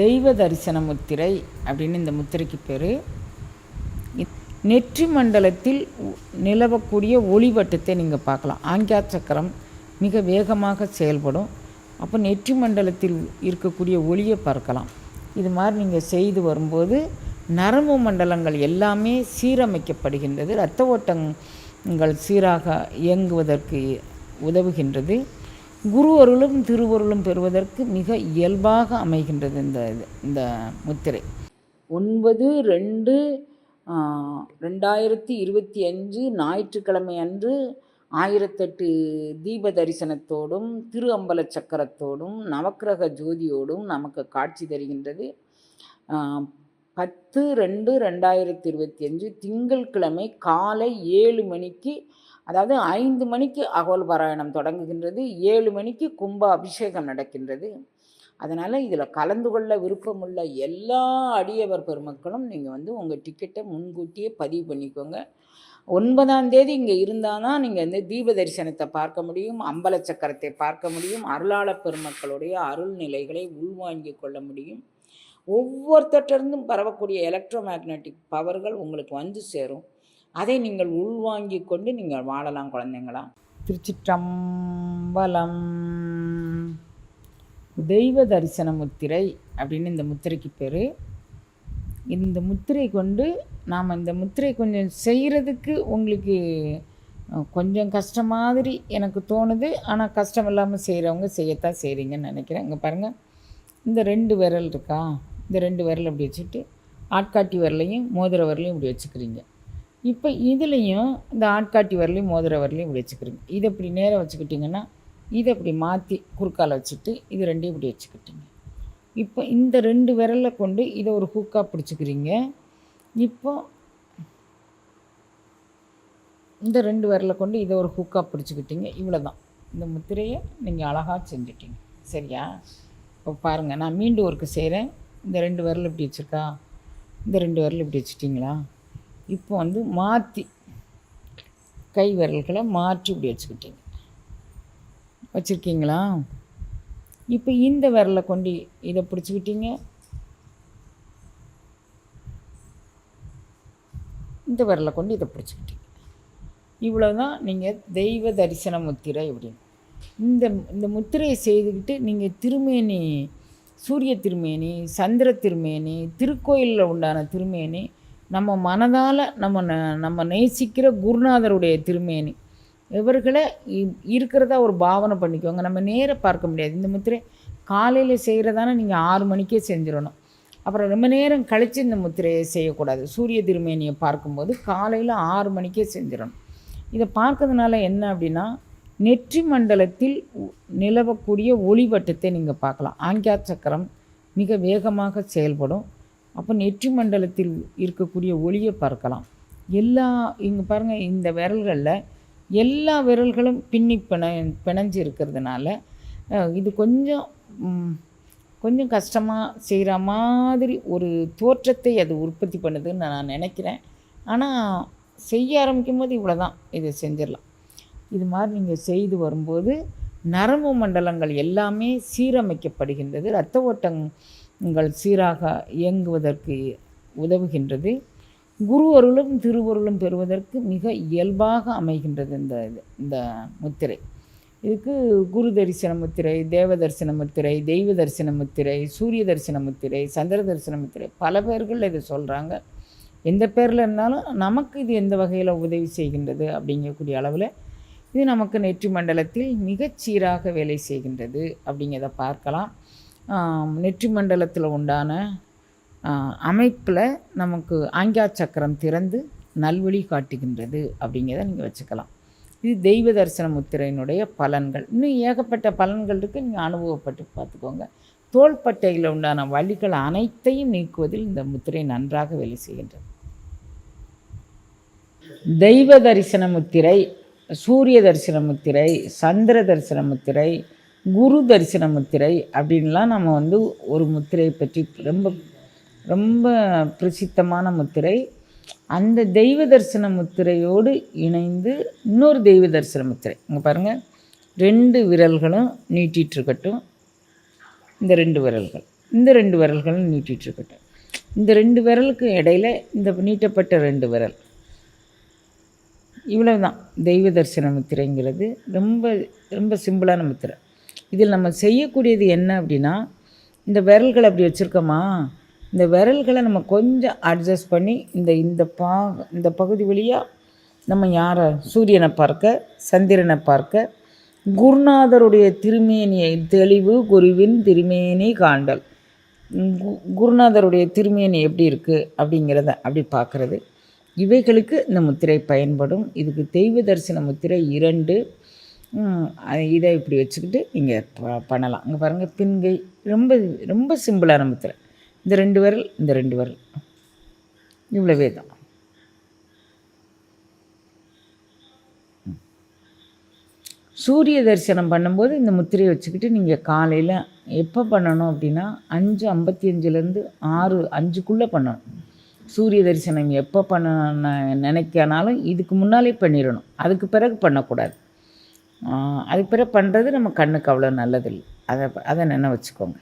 தெய்வ தரிசன முத்திரை அப்படின்னு இந்த முத்திரைக்கு பேர். நெற்றி மண்டலத்தில் நிலவக்கூடிய ஒளிவட்டத்தை நீங்கள் பார்க்கலாம். ஆங்கியா சக்கரம் மிக வேகமாக செயல்படும். அப்போ நெற்றி மண்டலத்தில் இருக்கக்கூடிய ஒளியை பார்க்கலாம். இது மாதிரி நீங்கள் செய்து வரும்போது நரம்பு மண்டலங்கள் எல்லாமே சீரமைக்கப்படுகின்றது. இரத்த ஓட்டங்கள் சீராக இயங்குவதற்கு உதவுகின்றது. குரு அருளும் திருவருளும் பெறுவதற்கு மிக இயல்பாக அமைகின்றது இந்த இது இந்த முத்திரை. ஒன்பது ரெண்டு ரெண்டாயிரத்தி இருபத்தி அஞ்சு ஞாயிற்றுக்கிழமை அன்று ஆயிரத்தெட்டு தீப தரிசனத்தோடும் திரு அம்பல சக்கரத்தோடும் நவக்கிரக ஜோதியோடும் நமக்கு காட்சி தருகின்றது. பத்து ரெண்டு ரெண்டாயிரத்தி இருபத்தி அஞ்சு திங்கள்கிழமை காலை ஏழு மணிக்கு அதாவது ஐந்து மணிக்கு அகோல் பாராயணம் தொடங்குகின்றது ஏழு மணிக்கு கும்ப அபிஷேகம் நடக்கின்றது. அதனால் இதில் கலந்து கொள்ள விருப்பமுள்ள எல்லா அடியவர் பெருமக்களும் நீங்கள் வந்து உங்கள் டிக்கெட்டை முன்கூட்டியே பதிவு பண்ணிக்கோங்க. ஒன்பதாம் தேதி இங்கே இருந்தால் தான் நீங்கள் வந்து தீப தரிசனத்தை பார்க்க முடியும் அம்பல சக்கரத்தை பார்க்க முடியும் அருளாளர் பெருமக்களுடைய அருள் நிலைகளை உள்வாங்கிக் கொள்ள முடியும். ஒவ்வொருத்தட்டிருந்தும் பரவக்கூடிய எலக்ட்ரோ மேக்னட்டிக் பவர்கள் உங்களுக்கு வந்து சேரும். அதை நீங்கள் உள்வாங்கி கொண்டு நீங்கள் வாழலாம் குழந்தைங்களா? திருச்சிற்றம்பலம். தெய்வ தரிசன முத்திரை அப்படின்னு இந்த முத்திரைக்கு பேர். இந்த முத்திரை கொண்டு நாம் இந்த முத்திரை கொஞ்சம் செய்கிறதுக்கு உங்களுக்கு கொஞ்சம் கஷ்டம் மாதிரி எனக்கு தோணுது. ஆனால் கஷ்டம் இல்லாமல் செய்கிறவங்க செய்யத்தான் செய்கிறீங்கன்னு நினைக்கிறேன். இங்கே பாருங்கள் இந்த ரெண்டு விரல் இருக்கா? இந்த ரெண்டு விரல் அப்படி வச்சுட்டு ஆட்காட்டி விரலையும் மோதிர விரலையும் இப்படி வச்சுக்கிறீங்க. இப்போ இதுலேயும் இந்த ஆட்காட்டி வரலையும் மோதிர வரலையும் இப்படி வச்சுக்கிறீங்க. இதை இப்படி நேராக வச்சுக்கிட்டிங்கன்னா இதை இப்படி மாற்றி குறுக்கால் வச்சுட்டு இது ரெண்டையும் இப்படி வச்சுக்கிட்டீங்க. இப்போ இந்த ரெண்டு விரலை கொண்டு இதை ஒரு ஹூக்காக பிடிச்சிக்கிறீங்க. இப்போ இந்த ரெண்டு விரலை கொண்டு இதை ஒரு ஹூக்காக பிடிச்சிக்கிட்டீங்க. இவ்வளோ தான் இந்த முத்திரையை நீங்கள் அழகாக செஞ்சுட்டீங்க. சரியா? இப்போ பாருங்கள் நான் மீண்டும் ஒர்க்கு செய்கிறேன் இந்த ரெண்டு விரல் இப்படி வச்சுருக்கா? இந்த ரெண்டு விரல் இப்படி வச்சுட்டிங்களா? இப்போ வந்து மாற்றி கை விரல்களை மாற்றி இப்படி வச்சுக்கிட்டீங்க. வச்சுருக்கீங்களா? இப்போ இந்த விரலை கொண்டு இதை பிடிச்சிக்கிட்டீங்க. இந்த விரலை கொண்டு இதை பிடிச்சிக்கிட்டீங்க. இவ்வளோ தான் நீங்கள் தெய்வ தரிசன முத்திரை அப்படின்னு. இந்த இந்த முத்திரையை செய்துக்கிட்டு நீங்கள் திருமேனி சூரிய திருமேனி சந்திர திருமேனி திருக்கோயிலில் உண்டான திருமேனி நம்ம மனதால் நம்ம ந- நம்ம நேசிக்கிற குருநாதருடைய திருமேனி. இவர்களை இ- இருக்கிறதா ஒரு பாவனை பண்ணிக்கோங்க. நம்ம நேராக பார்க்க முடியாது. இந்த முத்திரை காலையில் செய்கிறதான நீங்கள் ஆறு மணிக்கே செஞ்சிடணும். அப்புறம் ரொம்ப நேரம் கழித்து இந்த முத்திரையை செய்யக்கூடாது. சூரிய திருமேனியை பார்க்கும்போது காலையில் ஆறு மணிக்கே செஞ்சிடணும். இதை பார்க்கறதுனால என்ன அப்படின்னா நெற்றி மண்டலத்தில் நிலவக்கூடிய ஒளிவட்டத்தை நீங்கள் பார்க்கலாம். ஆங்கியா சக்கரம் மிக வேகமாக செயல்படும். அப்போ நெற்றி மண்டலத்தில் இருக்கக்கூடிய ஒளியை பார்க்கலாம். எல்லா இங்கே பாருங்கள் இந்த விரல்களில் எல்லா விரல்களும் பின்னி பிண பிணைஞ்சு இருக்கிறதுனால இது கொஞ்சம் கொஞ்சம் கஷ்டமாக செய்கிற மாதிரி ஒரு தோற்றத்தை அது உற்பத்தி பண்ணுதுன்னு நான் நினைக்கிறேன். ஆனால் செய்ய ஆரம்பிக்கும் போது இவ்வளோ தான் இதை செஞ்சிடலாம். இது மாதிரி நீங்கள் செய்து வரும்போது நரம்பு மண்டலங்கள் எல்லாமே சீரமைக்கப்படுகின்றது. இரத்த உங்கள் சீராக இயங்குவதற்கு உதவுகின்றது. குரு அருளும் திருவருளும் பெறுவதற்கு மிக இயல்பாக அமைகின்றது இந்த இது இந்த முத்திரை. இதுக்கு குரு தரிசன முத்திரை தேவ தரிசன முத்திரை தெய்வ தரிசன முத்திரை சூரிய தரிசன முத்திரை சந்திர தரிசன முத்திரை பல பேர்கள் இதை சொல்கிறாங்க எந்த பேரில் இருந்தாலும் நமக்கு இது எந்த வகையில் உதவி செய்கின்றது அப்படிங்கக்கூடிய அளவில் இது நமக்கு நெற்றி மண்டலத்தில் மிகச்சீராக வேலை செய்கின்றது அப்படிங்கிறத பார்க்கலாம். நெற்றி மண்டலத்தில் உண்டான அமைப்பில் நமக்கு ஆங்கியா சக்கரம் திறந்து நல்வழி காட்டுகின்றது அப்படிங்கிறத நீங்கள் வச்சுக்கலாம். இது தெய்வ தரிசன முத்திரையினுடைய பலன்கள். இன்னும் ஏகப்பட்ட பலன்கள் இருக்குது நீங்கள் அனுபவப்பட்டு பார்த்துக்கோங்க. தோள்பட்டையில் உண்டான வழிகள் அனைத்தையும் நீக்குவதில் இந்த முத்திரை நன்றாக வேலை செய்கின்றது. தெய்வ தரிசன முத்திரை சூரிய தரிசன முத்திரை சந்திர தரிசன முத்திரை குரு தரிசன முத்திரை அப்படின்லாம் நம்ம வந்து ஒரு முத்திரையை பற்றி ரொம்ப ரொம்ப பிரசித்தமான முத்திரை. அந்த தெய்வ தரிசன முத்திரையோடு இணைந்து இன்னொரு தெய்வ தரிசன முத்திரை. இங்கே பாருங்கள் ரெண்டு விரல்களும் நீட்டிகிட்ருக்கட்டும் இந்த ரெண்டு விரல்கள். இந்த ரெண்டு விரல்களும் நீட்டிகிட்ருக்கட்டும் இந்த ரெண்டு விரலுக்கு இடையில இந்த நீட்டப்பட்ட ரெண்டு விரல். இவ்வளவுதான். தெய்வ தரிசன முத்திரைங்கிறது ரொம்ப ரொம்ப சிம்பிளான முத்திரை. இதில் நம்ம செய்யக்கூடியது என்ன அப்படின்னா இந்த விரல்களை அப்படி வச்சுருக்கோமா இந்த விரல்களை நம்ம கொஞ்சம் அட்ஜஸ்ட் பண்ணி இந்த இந்த பா இந்த பகுதி வழியாக நம்ம யாரை சூரியனை பார்க்க சந்திரனை பார்க்க குருநாதருடைய திருமேனியை தெளிவு குருவின் திருமேனி காண்டல் குருநாதருடைய திருமேனி எப்படி இருக்குது அப்படிங்கிறத அப்படி பார்க்குறது. இவைகளுக்கு இந்த முத்திரை பயன்படும். இதுக்கு தெய்வ தரிசன முத்திரை இரண்டு இதை இப்படி வச்சுக்கிட்டு நீங்கள் ப பண்ணலாம். இங்கே பாருங்கள் பின்கை ரொம்ப ரொம்ப சிம்பிள் ஆரம்பத்தில். இந்த ரெண்டு விரல் இந்த ரெண்டு விரல். இவ்வளவே தான். சூரிய தரிசனம் பண்ணும்போது இந்த முத்திரையை வச்சுக்கிட்டு நீங்கள் காலையில் எப்போ பண்ணணும் அப்படின்னா அஞ்சு ஐம்பத்தி அஞ்சுலேருந்து ஆறு அஞ்சுக்குள்ளே பண்ணணும். சூரிய தரிசனம் எப்போ பண்ண நினைக்கனாலும் இதுக்கு முன்னாலே பண்ணிடணும். அதுக்கு பிறகு பண்ணக்கூடாது. அதுக்கு பிறகு பண்ணுறது நம்ம கண்ணுக்கு அவ்வளோ நல்லதில்லை. அதை அதை நினை வச்சுக்கோங்க.